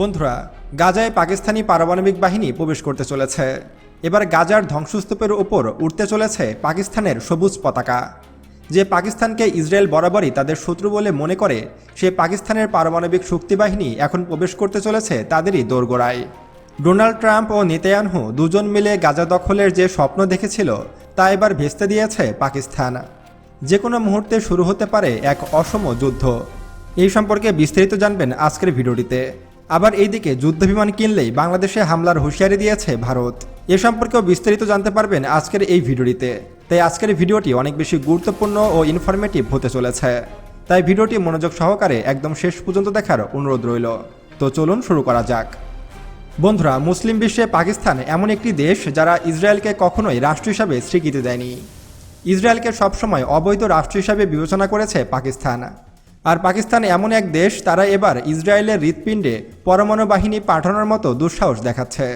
বন্ধুরা, গাজায় পাকিস্তানি পারমাণবিক বাহিনী প্রবেশ করতে চলেছে। এবার গাজার ধ্বংসস্তূপের ওপর উঠতে চলেছে পাকিস্তানের সবুজ পতাকা। যে পাকিস্তানকে ইসরায়েল বরাবরই তাদের শত্রু বলে মনে করে, সে পাকিস্তানের পারমাণবিক শক্তি বাহিনী এখন প্রবেশ করতে চলেছে তাদেরই দোরগোড়ায়। ডোনাল্ড ট্রাম্প ও নেতায়ানহু দুজন মিলে গাজা দখলের যে স্বপ্ন দেখেছিল, তা এবার ভেস্তে দিয়েছে পাকিস্তান। যে কোনো মুহূর্তে শুরু হতে পারে এক অসম যুদ্ধ। এই সম্পর্কে বিস্তারিত জানবেন আজকের ভিডিওটিতে। আবার এইদিকে যুদ্ধবিমান কিনলেই বাংলাদেশে হামলার হুঁশিয়ারি দিয়েছে ভারত। এ সম্পর্কেও বিস্তারিত জানতে পারবেন আজকের এই ভিডিওটিতে। তাই আজকের ভিডিওটি অনেক বেশি গুরুত্বপূর্ণ ও ইনফরমেটিভ হতে চলেছে। তাই ভিডিওটি মনোযোগ সহকারে একদম শেষ পর্যন্ত দেখার অনুরোধ রইল। তো চলুন শুরু করা যাক। বন্ধুরা, মুসলিম বিশ্বে পাকিস্তান এমন একটি দেশ যারা ইসরায়েলকে কখনোই রাষ্ট্র হিসাবে স্বীকৃতি দেয়নি। ইসরায়েলকে সবসময় অবৈধ রাষ্ট্র হিসাবে বিবেচনা করেছে পাকিস্তান। আর পাকিস্তান এমন এক দেশ, তারা এবার ইসরায়েলের হৃৎপিণ্ডে পরমাণু বাহিনী পাঠানোর মতো দুঃসাহস দেখাচ্ছে।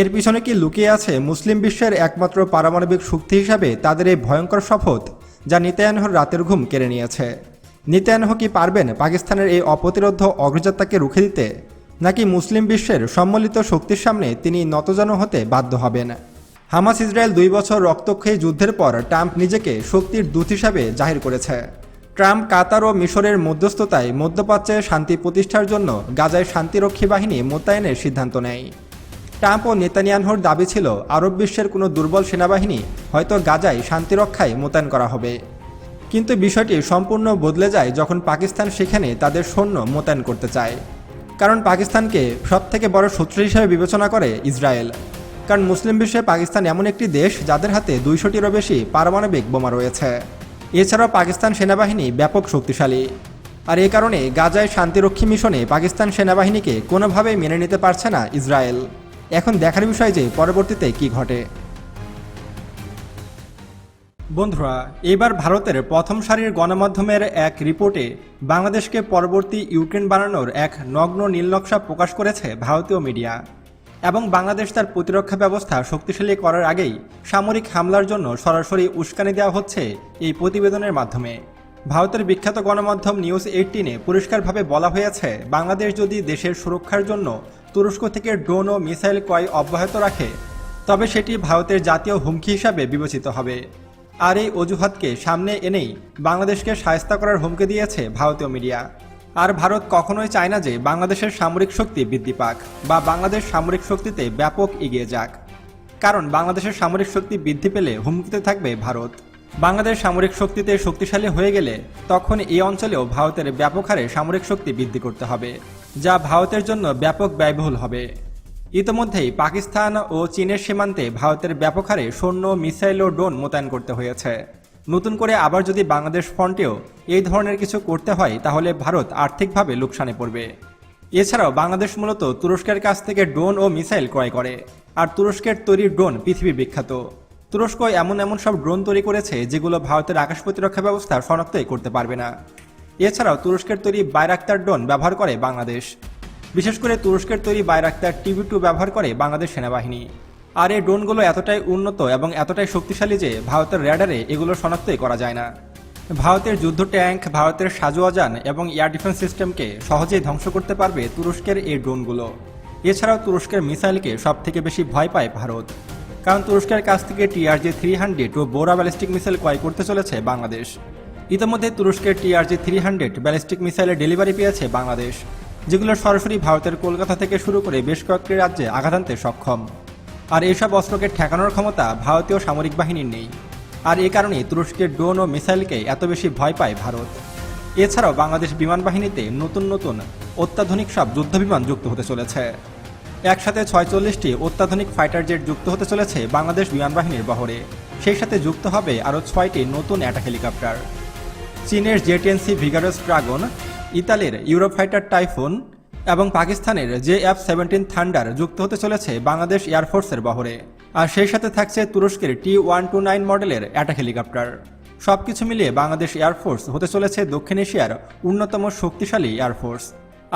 এর পিছনে কি লুকিয়ে আছে মুসলিম বিশ্বের একমাত্র পারমাণবিক শক্তি হিসাবে তাদের এই ভয়ঙ্কর শপথ, যা নিতায়ানহর রাতের ঘুম কেড়ে নিয়েছে? নিতায়ানহ কি পারবেন পাকিস্তানের এই অপ্রতিরোধ অগ্রযাত্রাকে রুখে দিতে, নাকি মুসলিম বিশ্বের সম্মিলিত শক্তির সামনে তিনি নতজানু হতে বাধ্য হবেন? হামাস ইসরায়েল দুই বছর রক্তক্ষয়ী যুদ্ধের পর ট্রাম্প নিজেকে শক্তির দূত হিসাবে জাহির করেছে। ট্রাম্প কাতার ও মিশরের মধ্যস্থতায় মধ্যপ্রাচ্যে শান্তি প্রতিষ্ঠার জন্য গাজায় শান্তিরক্ষী বাহিনী মোতায়েনের সিদ্ধান্ত নেয়। ট্রাম্প ও নেতানিয়ানহর দাবি ছিল, আরব বিশ্বের কোনো দুর্বল সেনাবাহিনী হয়তো গাজায় শান্তিরক্ষায় মোতায়েন করা হবে। কিন্তু বিষয়টি সম্পূর্ণ বদলে যায় যখন পাকিস্তান সেখানে তাদের সৈন্য মোতায়েন করতে চায়। কারণ পাকিস্তানকে সবথেকে বড় শত্রু হিসেবে বিবেচনা করে ইসরায়েল। কারণ মুসলিম বিশ্বে পাকিস্তান এমন একটি দেশ যাদের হাতে দুইশোটিরও বেশি পারমাণবিক বোমা রয়েছে। এছাড়াও পাকিস্তান সেনাবাহিনী ব্যাপক শক্তিশালী। আর এ কারণে গাজায় শান্তিরক্ষী মিশনে পাকিস্তান সেনাবাহিনীকে কোনোভাবেই মেনে নিতে পারছে না ইসরায়েল। এখন দেখার বিষয় যে পরবর্তীতে কি ঘটে। বন্ধুরা, এবার ভারতের প্রথম সারির গণমাধ্যমের এক রিপোর্টে বাংলাদেশকে পরবর্তী ইউক্রেন বানানোর এক নগ্ন নীলনকশা প্রকাশ করেছে ভারতীয় মিডিয়া। এবং বাংলাদেশ তার প্রতিরক্ষা ব্যবস্থা শক্তিশালী করার আগেই সামরিক হামলার জন্য সরাসরি উস্কানি দেওয়া হচ্ছে এই প্রতিবেদনের মাধ্যমে। ভারতের বিখ্যাত গণমাধ্যম নিউজ এইটিনে পরিষ্কারভাবে বলা হয়েছে, বাংলাদেশ যদি দেশের সুরক্ষার জন্য তুরস্ক থেকে ড্রোন ও মিসাইল ক্রয় অব্যাহত রাখে, তবে সেটি ভারতের জাতীয় হুমকি হিসাবে বিবেচিত হবে। আর এই অজুহাতকে সামনে এনেই বাংলাদেশকে সায়স্তা করার হুমকি দিয়েছে ভারতীয় মিডিয়া। আর ভারত কখনোই চায় না যে বাংলাদেশের সামরিক শক্তি বৃদ্ধি পাক বা বাংলাদেশ সামরিক শক্তিতে ব্যাপক এগিয়ে যাক। কারণ বাংলাদেশের সামরিক শক্তি বৃদ্ধি পেলে হুমকিতে থাকবে ভারত। বাংলাদেশ সামরিক শক্তিতে শক্তিশালী হয়ে গেলে তখন এই অঞ্চলেও ভারতের ব্যাপক হারে সামরিক শক্তি বৃদ্ধি করতে হবে, যা ভারতের জন্য ব্যাপক ব্যয়বহুল হবে। ইতোমধ্যেই পাকিস্তান ও চীনের সীমান্তে ভারতের ব্যাপক হারে সৈন্য, মিসাইল ও ড্রোন মোতায়েন করতে হয়েছে। নতুন করে আবার যদি বাংলাদেশ ফ্রন্টেও এই ধরনের কিছু করতে হয়, তাহলে ভারত আর্থিকভাবে লোকসানে পড়বে। এছাড়াও বাংলাদেশ মূলত তুরস্কের কাছ থেকে ড্রোন ও মিসাইল ক্রয় করে, আর তুরস্কের তৈরি ড্রোন পৃথিবী বিখ্যাত। তুরস্ক এমন এমন সব ড্রোন তৈরি করেছে, যেগুলো ভারতের আকাশ প্রতিরক্ষা ব্যবস্থা শনাক্তই করতে পারবে না। এছাড়াও তুরস্কের তৈরি বাইরাক্তার ড্রোন ব্যবহার করে বাংলাদেশ। বিশেষ করে তুরস্কের তৈরি বাইরাক্তার টিভি টু ব্যবহার করে বাংলাদেশ সেনাবাহিনী। আর এই ড্রোনগুলো এতটাই উন্নত এবং এতটাই শক্তিশালী যে ভারতের র্যাডারে এগুলো শনাক্তই করা যায় না। ভারতের যুদ্ধ ট্যাঙ্ক, ভারতের সাজোয়াজান এবং এয়ার ডিফেন্স সিস্টেমকে সহজেই ধ্বংস করতে পারবে তুরস্কের এই ড্রোনগুলো। এছাড়াও তুরস্কের মিসাইলকে সব থেকে বেশি ভয় পায় ভারত। কারণ তুরস্কের কাছ থেকে টিআরজি থ্রি হান্ড্রেড ও বোরা ব্যালিস্টিক মিসাইল ক্রয় করতে চলেছে বাংলাদেশ। ইতিমধ্যে তুরস্কের টিআরজি থ্রি হান্ড্রেড ব্যালিস্টিক মিসাইলের ডেলিভারি পেয়েছে বাংলাদেশ, যেগুলো সরাসরি ভারতের কলকাতা থেকে শুরু করে বেশ কয়েকটি রাজ্যে আঘাত আনতে সক্ষম। আর এইসব অস্ত্রকে ঠেকানোর ক্ষমতা ভারতীয় সামরিক বাহিনীর নেই। আর এ কারণে তুরস্কের ড্রোন ও মিসাইলকে এত বেশি ভয় পায় ভারত। এছাড়াও বাংলাদেশ বিমান বাহিনীতে নতুন নতুন অত্যাধুনিক সব যুদ্ধবিমান যুক্ত হতে চলেছে। একসাথে ছয়চল্লিশটি অত্যাধুনিক ফাইটার জেট যুক্ত হতে চলেছে বাংলাদেশ বিমান বাহিনীর বহরে। সেই সাথে যুক্ত হবে আরও ছয়টি নতুন অ্যাটাক হেলিকপ্টার। চীনের জেটিএনসি ভিগারাস ড্রাগন, ইতালির ইউরোফাইটার টাইফুন এবং পাকিস্তানের জে এফ সেভেন্টিন থান্ডার যুক্ত হতে চলেছে বাংলাদেশ এয়ারফোর্সের বহরে। আর সেই সাথে থাকছে তুরস্কের টি ওয়ান টু নাইন মডেলের অ্যাটাক হেলিকপ্টার। সবকিছু মিলিয়ে বাংলাদেশ এয়ারফোর্স হতে চলেছে দক্ষিণ এশিয়ার অন্যতম শক্তিশালী এয়ারফোর্স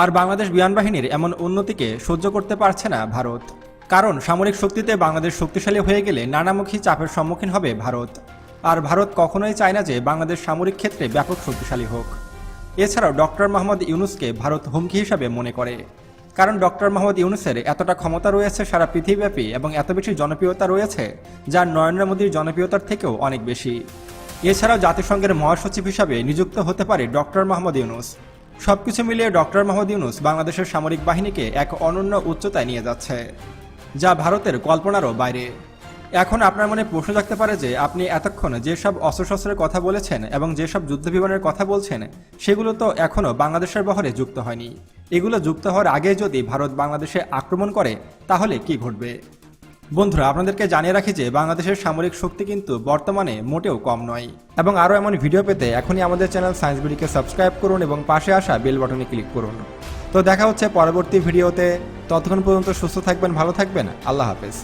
আর বাংলাদেশ বিমান বাহিনীর এমন উন্নতিকে সহ্য করতে পারছে না ভারত। কারণ সামরিক শক্তিতে বাংলাদেশ শক্তিশালী হয়ে গেলে নানামুখী চাপের সম্মুখীন হবে ভারত। আর ভারত কখনোই চায় না যে বাংলাদেশ সামরিক ক্ষেত্রে ব্যাপক শক্তিশালী হোক। এছাড়াও ডক্টর মোহাম্মদ ইউনুসকে ভারত হুমকি হিসাবে মনে করে। কারণ ডক্টর মোহাম্মদ ইউনুসের এতটা ক্ষমতা রয়েছে সারা পৃথিবীব্যাপী এবং এত বেশি জনপ্রিয়তা রয়েছে, যা নরেন্দ্র মোদীর জনপ্রিয়তার থেকেও অনেক বেশি। এছাড়াও জাতিসংঘের মহাসচিব হিসাবে নিযুক্ত হতে পারে ডক্টর মোহাম্মদ ইউনুস। সবকিছু মিলিয়ে ডক্টর মোহাম্মদ ইউনুস বাংলাদেশের সামরিক বাহিনীকে এক অনন্য উচ্চতায় নিয়ে যাচ্ছে, যা ভারতের কল্পনারও বাইরে। এখন আপনার মনে প্রশ্ন থাকতে পারে যে আপনি এতক্ষণ যেসব অস্ত্রশস্ত্রের কথা বলেছেন এবং যেসব যুদ্ধবিমানের কথা বলছেন, সেগুলো তো এখনও বাংলাদেশের বহরে যুক্ত হয়নি। এগুলো যুক্ত হওয়ার আগে যদি ভারত বাংলাদেশে আক্রমণ করে, তাহলে কি ঘটবে? বন্ধুরা, আপনাদেরকে জানিয়ে রাখি যে বাংলাদেশের সামরিক শক্তি কিন্তু বর্তমানে মোটেও কম নয়। এবং আরও এমন ভিডিও পেতে এখনই আমাদের চ্যানেল সায়েন্স বিডিকে সাবস্ক্রাইব করুন এবং পাশে আসা বেল বাটনে ক্লিক করুন। তো দেখা হচ্ছে পরবর্তী ভিডিওতে। ততক্ষণ পর্যন্ত সুস্থ থাকবেন, ভালো থাকবেন। আল্লাহ হাফেজ।